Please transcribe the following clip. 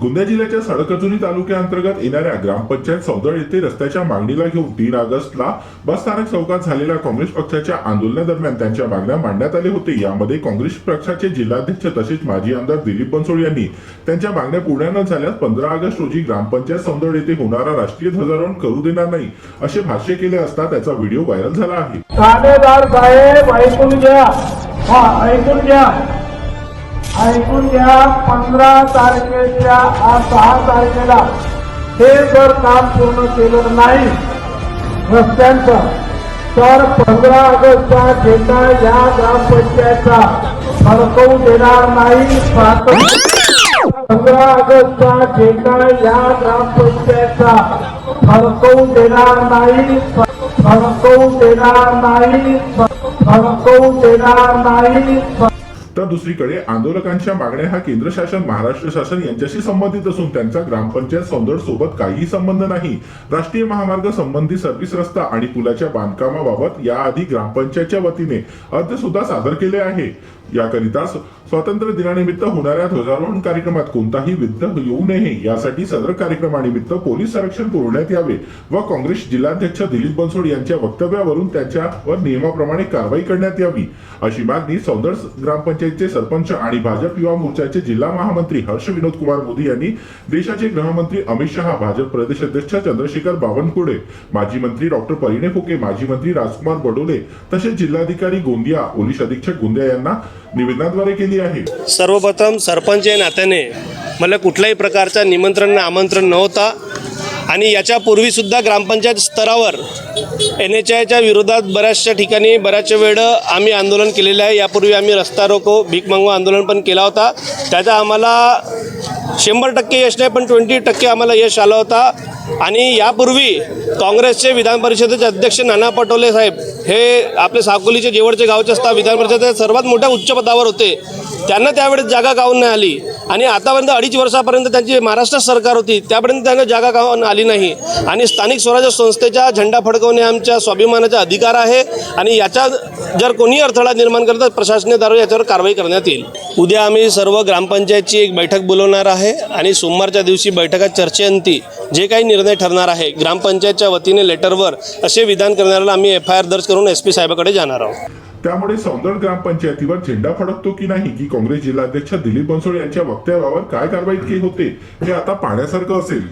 गोंदिया जिल्ह्याच्या सडकजुनी तालुक्याअंतर्गत येणाऱ्या ग्रामपंचायत सौदळ येथे रस्त्याच्या मागणीला घेऊन तीन ऑगस्टला बस स्थानक चौकात झालेल्या काँग्रेस पक्षाच्या आंदोलनादरम्यान त्यांच्या मागण्या मांडण्यात आले होते. यामध्ये काँग्रेस पक्षाचे जिल्हाध्यक्ष तसेच माजी आमदार दिलीप बनसोड यांनी त्यांच्या मागण्या पूर्ण न झाल्यास पंधरा ऑगस्ट रोजी ग्रामपंचायत सौदळ येथे होणारा राष्ट्रीय ध्वजारोहण करू देणार नाही असे भाष्य केले असता त्याचा व्हिडिओ व्हायरल झाला आहे. साहेब ऐकून घ्या. ऐकून घ्या. ऐकून घ्या पंधरा तारखेच्या आज सहा तारखेला. हे जर काम पूर्ण केलं नाही रस्त्यांचं तर पंधरा ऑगस्टचा झेंडा या ग्रामपंचायतचा फडकवू देणार नाही. पंधरा ऑगस्टचा झेंडा या ग्रामपंचायतचा फडकवू देणार नाही. फडकवू देणार नाही. फडकवू देणार नाही. तर दुसरीकडे आंदोलकांच्या मागण्या हा केंद्र शासन महाराष्ट्र शासन यांच्याशी संबंधित असून त्यांचा ग्रामपंचायत सौंदर्य सोबत काहीही संबंध नाही. राष्ट्रीय महामार्ग संबंधी सर्व्हिस रस्ता आणि पुलाच्या बांधकामाबाबत याआधी ग्रामपंचायतच्या वतीने अर्ज सुद्धा सादर केले आहे. याकरिता स्वातंत्र्य दिनानिमित्त होणाऱ्या ध्वजारोहण कार्यक्रमात कोणताही विघ्न येऊ नये. यासाठी सदर कार्यक्रमानिमित्त पोलीस संरक्षण पुरवण्यात यावे व काँग्रेस जिल्हाध्यक्ष दिलीप बनसोड यांच्या वक्तव्यावरून त्यांच्यावर नियमाप्रमाणे कारवाई करण्यात यावी. अशी मागणी सौंदर ग्रामपंचायतचे सरपंच आणि भाजप युवा मोर्चाचे जिल्हा महामंत्री हर्ष विनोद कुमार मोदी यांनी देशाचे गृहमंत्री अमित शहा भाजप प्रदेश अध्यक्ष चंद्रशेखर बावनकुळे माजी मंत्री डॉक्टर परिणे फुके माजी मंत्री राजकुमार बडोले तसेच जिल्हाधिकारी गोंदिया पोलीस अधीक्षक गोंदिया यांना निवेदनाद्वारे केली आहे. सर्वप्रथम सरपंच या नात्याने मला कुठल्याही प्रकारचा निमंत्रण आमंत्रण नव्हता. आणि याच्यापूर्वीसुद्धा ग्रामपंचायत स्तरावर एन एच आयच्या विरोधात बऱ्याचशा ठिकाणी बऱ्याचशा वेळ आम्ही आंदोलन केलेलं आहे. यापूर्वी आम्ही रस्ता रोको भीक मागू आंदोलन पण केला होता. त्याचा आम्हाला शंभर टक्के यश नाही पण ट्वेंटी टक्के आम्हाला यश आला होता. आणि यापूर्वी काँग्रेसचे विधान परिषदेचे अध्यक्ष नाना पटोले साहेब हे आपले साकोलीचे जेवढचे गावचे असतात विधान परिषदेचे सर्वात मोठ्या उच्च पदावर होते. त्यांना त्यावेळेस जागा गावून नाही आली. आणि आतापर्यंत अडीच वर्षापर्यंत त्यांची महाराष्ट्र सरकार होती. त्यापर्यंत त्यांना जागा गावून आली नाही. आणि स्थानिक स्वराज्य संस्थेचा झेंडा फडकवणे आमच्या स्वाभिमानाचा अधिकार आहे. आणि याच्या जर कोणी अडथळा निर्माण करतात प्रशासनाद्वारे याच्यावर कारवाई करण्यात येईल. उद्या आम्ही सर्व ग्रामपंचायतची एक बैठक बोलवणार आहे आणि सोमवारच्या दिवशी बैठकात चर्चेअंती जे काही निर्णय ठरणार आहे ग्रामपंचायतच्या वतीने लेटरवर असे विधान करणाऱ्याला आम्ही एफ आय आर दर्ज करून एस पी साहेबाकडे जाणार आहोत. त्यामुळे सौंदर ग्रामपंचायतीवर झेंडा फडकतो की नाही की काँग्रेस जिल्हाध्यक्ष दिलीप बनसोड यांच्या वक्तव्यावर काय कारवाई केली होते हे आता पाहण्यासारखं असेल.